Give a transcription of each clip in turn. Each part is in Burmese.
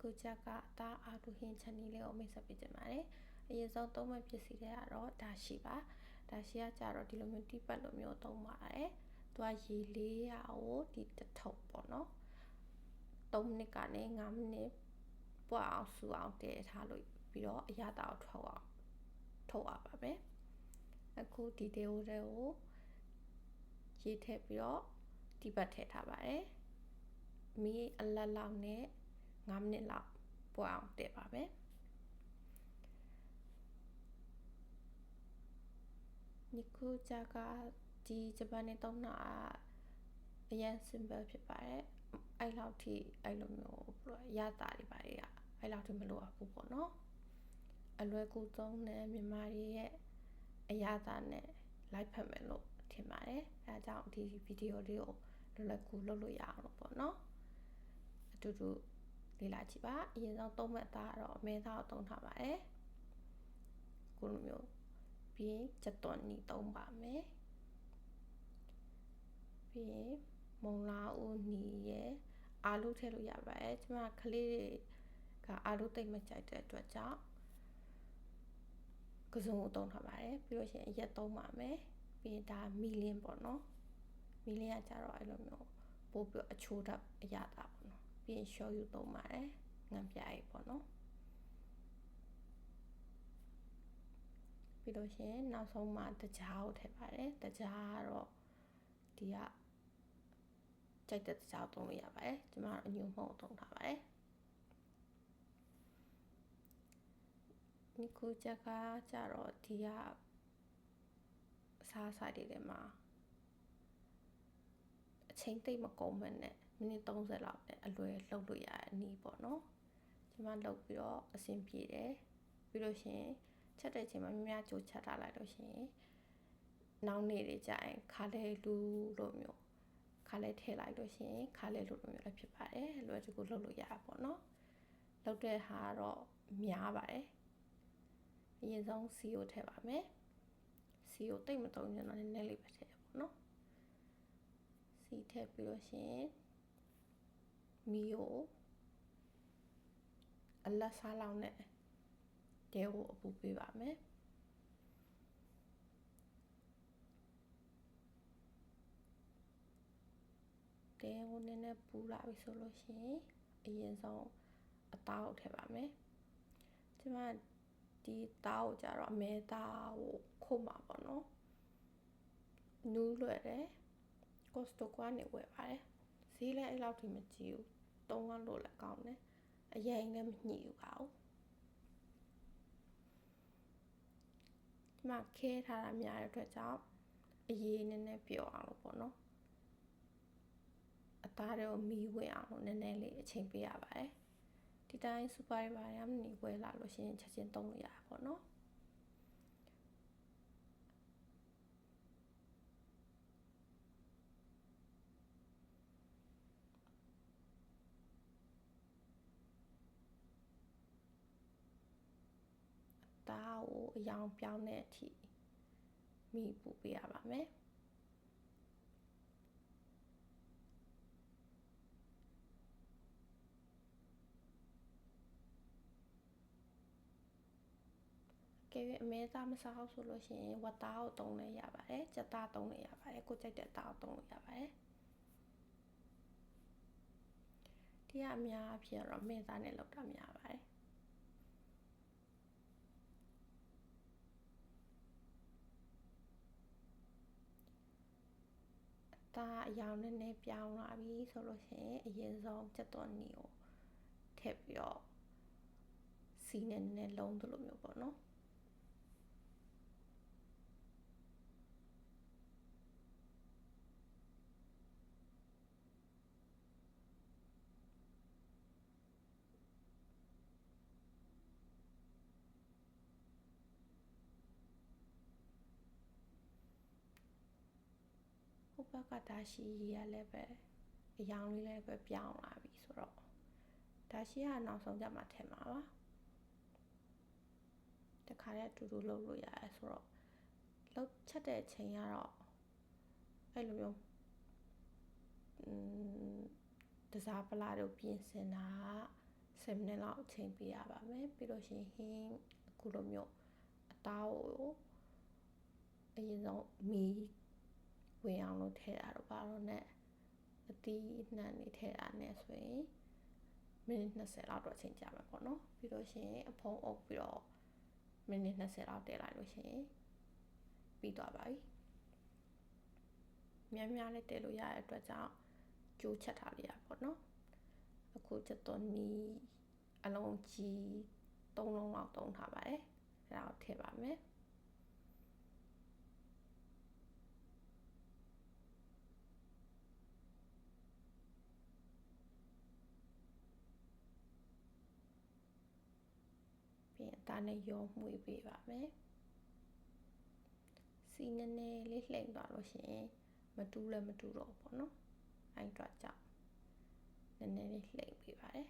ကူချက်ကတာအာတူဟင်ချန်နီလေးကိုမိတ်ဆက်ပေးကြပါတယ်အရင်ဆုံးသုံးမဲ့ပစ္စည်းတွေကတော့ဒါရှိပါဒါရှိကကြတော့ဒီလိုမျိုးတိပတ်လိုမျိုးသုံးပါတယ်သူကရေလေးရကိုဒီတထုပ်ပေါ့နော်3မိနစ်ကနေ5မိနစ်ပွားအောင်ဆူအောင်တည်ထားလို့ပြီးတော့အရသာကိုထုတ်အောင်ထုတ်ရပါမယ်အခုဒီတေကိုတွေကိုရေးထည့်ပြီးတော့ဒီဘတ်ထည့်ထားပါတယ်မီးအလက်လောက်နဲ့ 9မိနစ်လောက်ပွားအောင်တည်ပါမယ်နိကူဂျာကဒီဂျပန်နဲ့တုံးတာအရင် simple ဖြစ်ပါတယ်အဲ့လောက်ထိအဲ့လိုမျိုးဘယ်လိုရတာတွေပါတွေကအဲ့လောက်ထိမလိုအပ်ဘူးပေါ့နော်အလွယ်ကူသုံးတဲ့မြန်မာတွေရဲ့အရသာနဲ့ live ဖတ်မယ်လို့ထင်ပါတယ်အဲအကြောင်းဒီဗီဒီယိုလေးကိုလွယ်လွယ်ကူလုပ်လို့ရအောင်လို့ပေါ့နော်အတူတူ လေ့လာကြည့်ပါအရင်ဆုံးသုံးမှတ်သားတော့အမဲသားကိုသုံးထားပါတယ်ခုလိုမျိုးပြီးရင်ချက်သွန်နီသုံးပါမယ်ပြီးရင်မုံလာဦးနီရဲ့အာလူထည့်လို့ရပါတယ်ကျမကလေးကအာလူတိတ်မကြိုက်တဲ့အတွက်ကြောင့်ကစုံကိုသုံးထားပါတယ်ပြီးလို့ရှိရင်ရက်သုံးပါမယ်ပြီးရင်ဒါမီလင်းပေါ့နော်မီလင်းကကြတော့အဲ့လိုမျိုးပို့ပြီးအချိုးတတ်အရတာပေါ့နော် ပြီးရင်ရှော့ယူသုံးပါတယ်ငံ ပြအိပေါ့နော်ပြီးလို့ရှိရင်နောက်ဆုံးမှတကြားကိုထည့်ပါတယ်တကြားကတော့ဒီကကြိုက်တဲ့တကြားသုံးလို့ရပါတယ်ကျွန်မအညူမှုန့်သုံးထားပါတယ်ဒီခုချက်ကကြတော့ဒီကအစားအစာတွေထဲမှာအချိန်သိမ့်မကုန်မနဲ့ မိနစ်30လောက်နဲ့အလွယ်လှုပ်လို့ရတဲ့အနည်းပေါ့နော်ကျွန်မလှုပ်ပြီးတော့အဆင်ပြေတယ်ပြီးလို့ရှိရင်ချက်တဲ့ချိန်မှာမြများကြိုချက်ထားလိုက်လို့ရှိရင်နောက်နေ့တွေကြာရင်ခါလဲလူလို့မျိုးခါလဲထည့်လိုက်လို့ရှိရင်ခါလဲလူလို့မျိုးလည်းဖြစ်ပါတယ်လွယ်တကူလှုပ်လို့ရတာပေါ့နော်လှုပ်တဲ့ဟာတော့များပါတယ်အရင်ဆုံးစီကိုထည့်ပါမယ်စီကိုတိတ်မတုံးချင်တော့နည်းနည်းလေးပဲထည့်ပေါ့နော်စီထည့်ပြီးလို့ရှိရင် မီကိုအလက်စားလောက်နဲ့တဲကိုအပူပေးပါမယ်တဲကိုနည်းနည်းပူလာပြီဆိုလို့ရှိရင်အရင်ဆုံးအသားကိုထည့်ပါမယ်ကျမဒီသားကိုကြတော့အမဲသားကိုခုတ်မှာပေါ့နော်နူးလွယ်တယ် Costco ကနေဝယ်ပါတယ်ဈေးလည်းအဲ့လောက်ထိမကြည့်ဘူး သုံးရလို့လည်းကောင်းတယ်အရင်လည်းမညှိဘူးပါဘူးဒီမှာခဲထားတာများတဲ့အတွက်ကြောင့်အရေးနည်းနည်းပြောအောင်လို့ပေါ့နော်အသားတွေကိုမီးဝင်အောင်လို့နည်းနည်းလေးအချိန်ပေးရပါတယ်ဒီတိုင်းစူပါရီပါရမနေဝယ်လာလို့ရှိရင်ချက်ချင်းသုံးလို့ရတာပေါ့နော်သားကို အယောင်ပြောင်းတဲ့အထိမိပူပေးရပါမယ်ကဲအမဲသားမစားအောင်ဆိုလို့ရှိရင်ဝတ်သားကိုတုံးလဲရပါတယ်ကြက်သားတုံးလဲရပါတယ်ကိုကြိုက်တဲ့သားကိုတုံးလို့ရပါတယ်ဒီကအများအပြည့်တော့မဲသားနဲ့လောက်တာများပါတယ် သားအယောင်နည်းနည်းပြောင်းလာပြီဆိုလို့ရှိရင်အရင်ဆုံးကြက်သွန်နီကိုထည့်ပြီးတော့စီနဲ့နည်းနည်းလုံးသလိုမျိုးပေါ့နော် ဘက်ကဒါရှိရလည်းပဲအယောင်လေးလည်းပဲပြောင်းလာပြီဆိုတော့ဒါရှိကနောက်ဆုံးကြမှာထင်ပါပါတခါတည်းအတူတူလုပ်လို့ရတယ်ဆိုတော့လှုပ်ချက်တဲ့ချိန်ကတော့အဲ့လိုမျိုးอืมတစားပလာတို့ပြင်ဆင်တာစ10မိနစ်လောက်အချိန်ပေးရပါမယ်ပြီးလို့ရှိရင်ဟင်းအခုလိုမျိုးအသားကိုအရင်ဆုံးမီ ဝင်အောင်လို့ထည့်တာတော့ဘာလို့ ਨੇ အသီးနှံနေထည့်တာ ਨੇ ဆိုရင်မိနစ်20လောက်တော့အချိန်ကြာမှာပေါ့နော်ပြီးလို့ရှိရင်အဖုံးအုပ်ပြီးတော့မိနစ်20လောက်တည်လိုက်လို့ရှိရင်ပြီးသွားပါပြီများများလေးတည်လို့ရတဲ့အတွက်ကြောင့်ကြိုးချက်ထားလိုက်ရပါတော့အခုချက်တော့နီးအလုံးကြီး၃လုံးလောက်တုံးထားပါတယ်အဲ့ဒါကိုထည့်ပါမယ်ပြီးရင်ဒါ နဲ့ရောမှုေးပေးပါမယ်စီနည်းနည်းလေးလှိမ့်သွားလို့ရှိရင်မတူးလည်းမတူးတော့ဘူးပေါ့နော်အဲ့တော့ကြောင့်နည်းနည်းလေးလှိမ့်ပေးပါတယ်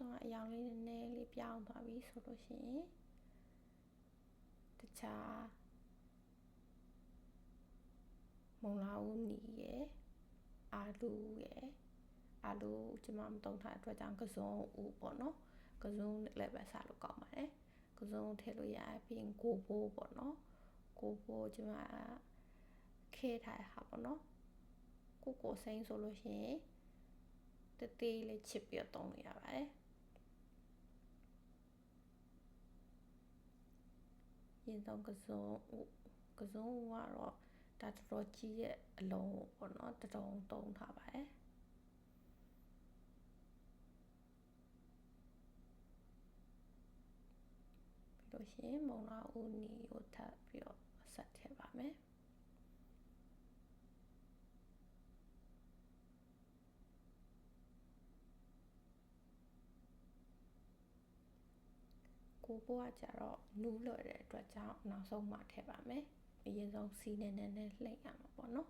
တော့အယောင်လေးနည်းနည်းလေးပြောင်းသွားပြီဆိုလို့ရှိရင်တခြားမုံလာဦးနီရယ်အာလူရယ်အာလူကျွန်မမတုံထားအတွက်ကြောင့်ကစုံဦးပေါ့နော်ကစုံလည်းပဲစားလို့ကောင်းပါတယ်ကစုံထည့်လို့ရပြီးရင်ကိုဘိုးပေါ့နော်ကိုဘိုးကျွန်မခဲထားရဟာပေါ့နော်ကိုကိုစိမ့်ဆိုလို့ရှိရင်တသေးလေးချစ်ပြီးတော့တုံးလို့ရပါတယ် ရင်ဆုံးကစုံကစုံကတော့ဒါတော်တော်ကြီးရဲ့အလုံးပေါ့နော်တတုံတုံးထားပါတယ်ပြီးလို့ရှိရင်မုံလာဦးနီကိုထပ်ပြီးတော့ဆက်ထည့်ပါမယ် ကိုကိုကကြတော့နူးလွယ်တဲ့အတွက်ကြောင့်နောက်ဆုံးမှထည့်ပါမယ်အရင်ဆုံးစီနဲ့နည်းနည်းလှိမ့်ရမှာပေါ့နော်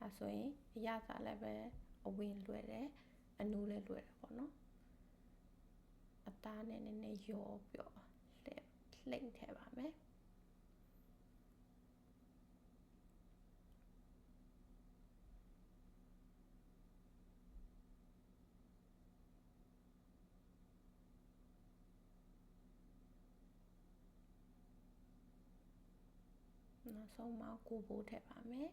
အဲဆိုရင်အရသာလည်းပဲအဝင်လွယ်တယ်အနူးလည်းလွယ်တယ်ပေါ့နော်အသားနဲ့နည်းနည်းရောပြီးတော့လှိမ့်ထည့်ပါမယ် နောက်ဆုံးမှာကိုဘိုးထည့်ပါမယ်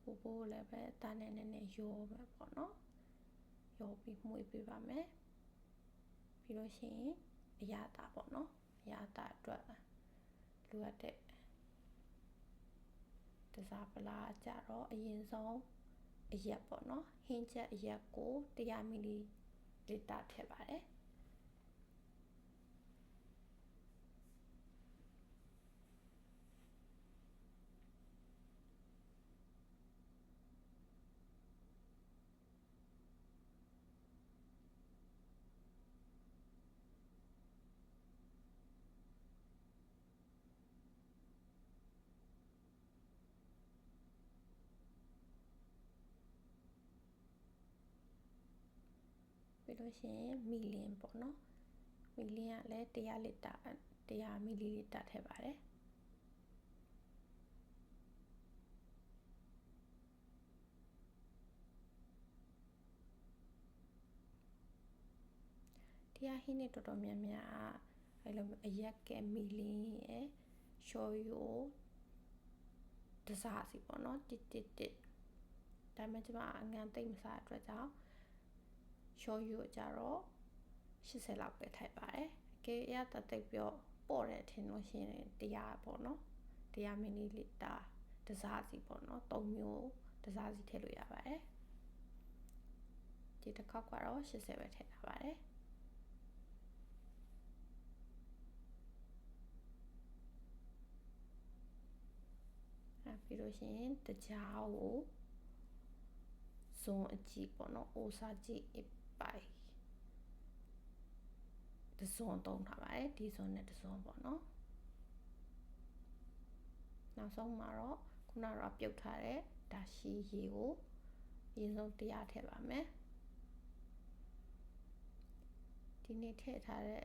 ကိုဘိုးလည်းပဲတာနဲ့နည်းနည်းရောပဲပေါ့နော်ရောပြီးမှုေးပေးပါမယ်ပြီးလို့ရှိရင်အရသာပေါ့နော်အရသာအတွက်လိုအပ်တဲ့ တစားပလာကြတော့အရင်ဆုံးအရက်ပေါ့နော်ဟင်းချက်အရက်ကို100မီလီလီတာထည့်ပါတယ် ပြီးလို့ရှိရင်မီလင်ပေါ့နော်မီလင်ကလည်း100လီတာ100မီလီလီတာထည့်ပါတယ်တရားဟင်းနေတော်တော်များများအဲ့လိုအရက်ကဲမီလင်းရဲ့ရှော်ယိုတစားစီပေါ့နော်တစ်တစ်တစ်ဒါမှကျွန်မအငံသိမ့်မစားအတွက်ကြောင့် ရှော်ယူကြတော့80လောက်ပဲထိုက်ပါတယ်အကယ်ရတတိတ်ပြောပေါ့တယ်ထင်လို့ရှိရင်တရားပေါ့နော်တရားမီလီလီတာတစားစီပေါ့နော်၃မျိုးတစားစီထည့်လို့ရပါတယ်ဒီတစ်ခေါက်ကတော့80ပဲထည့်ထားပါတယ်ပြီးလို့ရှိရင်တကြားကိုဇွန်အကြည့်ပေါ့နော်အိုစာကြည့်အ ပိုင်တဇွန်သုံးထားပါတယ်ဒီဇွန်နဲ့တဇွန်ပေါ့နော်နောက်ဆုံးမှာတော့ခုနကတော့ပြုတ်ထားတဲ့ဒါရှိရေကိုအရင်ဆုံးတရားထည့်ပါမယ်ဒီနေ့ထည့်ထားတဲ့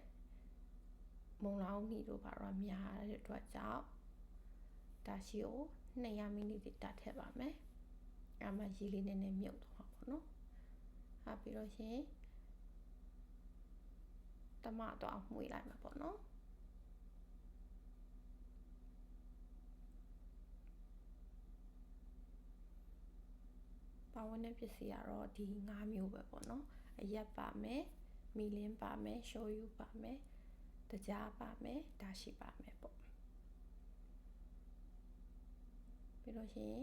မုံလောင်းမီတို့ဘာတော့များတဲ့အတွက်ကြောင့်ဒါရှိကို200မီလီလီတာထည့်ပါမယ်အဲ့မှာရေလေးနည်းနည်းမြုပ်သွားပါပေါ့နော် ဟာပြီးတော့ရှင်တမတော့မှွေလိုက်မှာပေါ့နော်ပါဝင်တဲ့ပစ္စည်းကတော့ဒီ၅မျိုးပဲပေါ့နော်အရက်ပါမယ်မီလင်းပါမယ်ရှိုးယူပါမယ်တကြားပါမယ်ဒါရှိပါမယ်ပေါ့ပြီးတော့ရှင်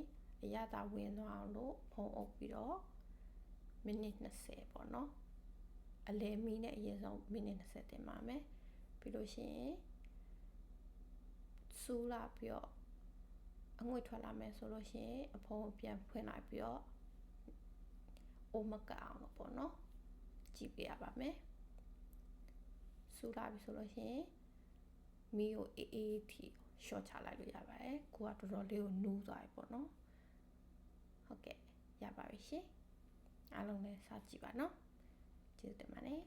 အရသာဝင်သွားအောင်လို့ဖုံးအုပ်ပြီးတော့ မိနစ်20ပေါ့နော်အလဲမီနဲ့အရင်ဆုံးမိနစ်20တင်ပါမယ်ပြီးလို့ရှိရင်စူးလာပြီးတော့အငွေ့ထွက်လာမယ်ဆိုလို့ရှိရင်အဖုံးပြန်ဖွင့်လိုက်ပြီးတော့အိုမကအောင်လို့ပေါ့နော်ကြည့်ပြရပါမယ်စူးလာပြီဆိုလို့ရှိရင်မီကိုအေးအေးထီရှော့ချလိုက်လို့ရပါတယ်ကိုကတော်တော်လေးကိုနူးသွားပြီပေါ့နော်ဟုတ်ကဲ့ရပါပြီရှင် အားလုံးလည်းစားကြည့်ပါနော်ကျေးဇူးတင်ပါတယ်